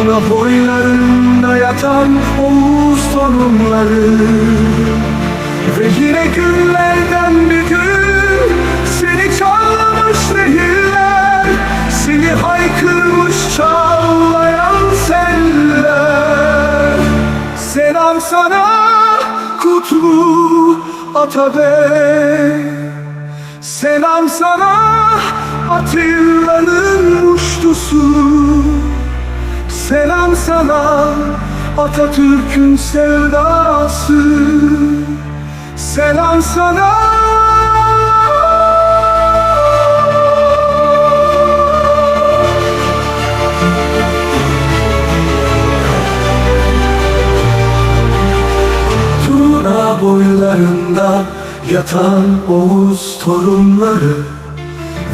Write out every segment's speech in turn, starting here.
Tuna boylarında yatan Oğuz torunları. Ve yine günlerden bir gün Seni çağlamış nehirler Seni haykırmış çağlayan seller. Selam sana kutlu Atabey. Selam sana Atilla'nın muştusu Selam sana Atatürk'ün sevdası. Selam sana. Tuna boylarında yatan Oğuz torunları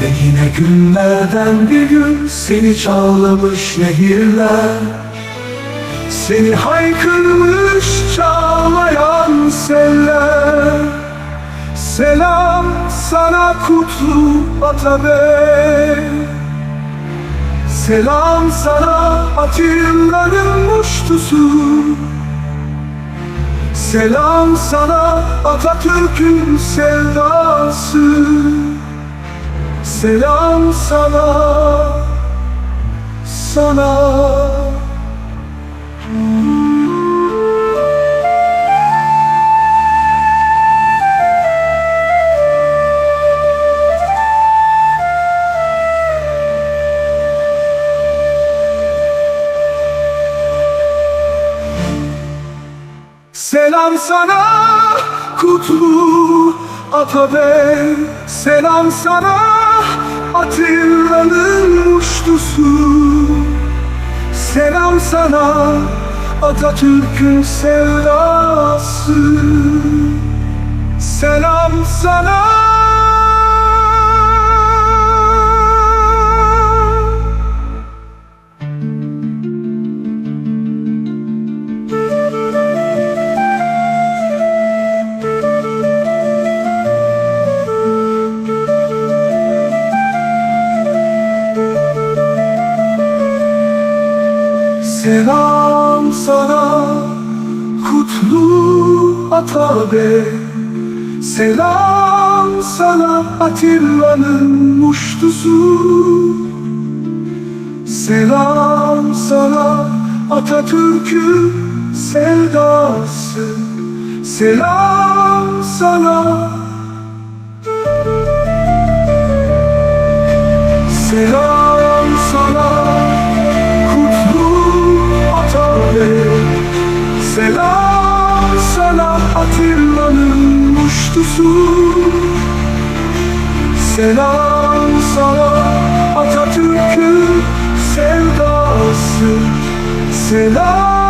Ve yine günlerden bir gün seni çağlamış nehirler. Seni haykırmış çağlayan seller. Selam sana kutlu Atabey. Selam sana Atilla'nın muştusu. Selam sana Atatürk'ün sevdası Selam sana Sana. Selam sana kutlu Atabey. Selam sana Atilla'nın muştusu Selam sana Atatürk'ün sevdası. Selam sana Selam sana kutlu Atabey Selam sana Atilla'nın muştusu. Selam sana Atatürk'ün sevdası. Selam sana muştusu Selam sana Atatürk'ün sevdası. Selam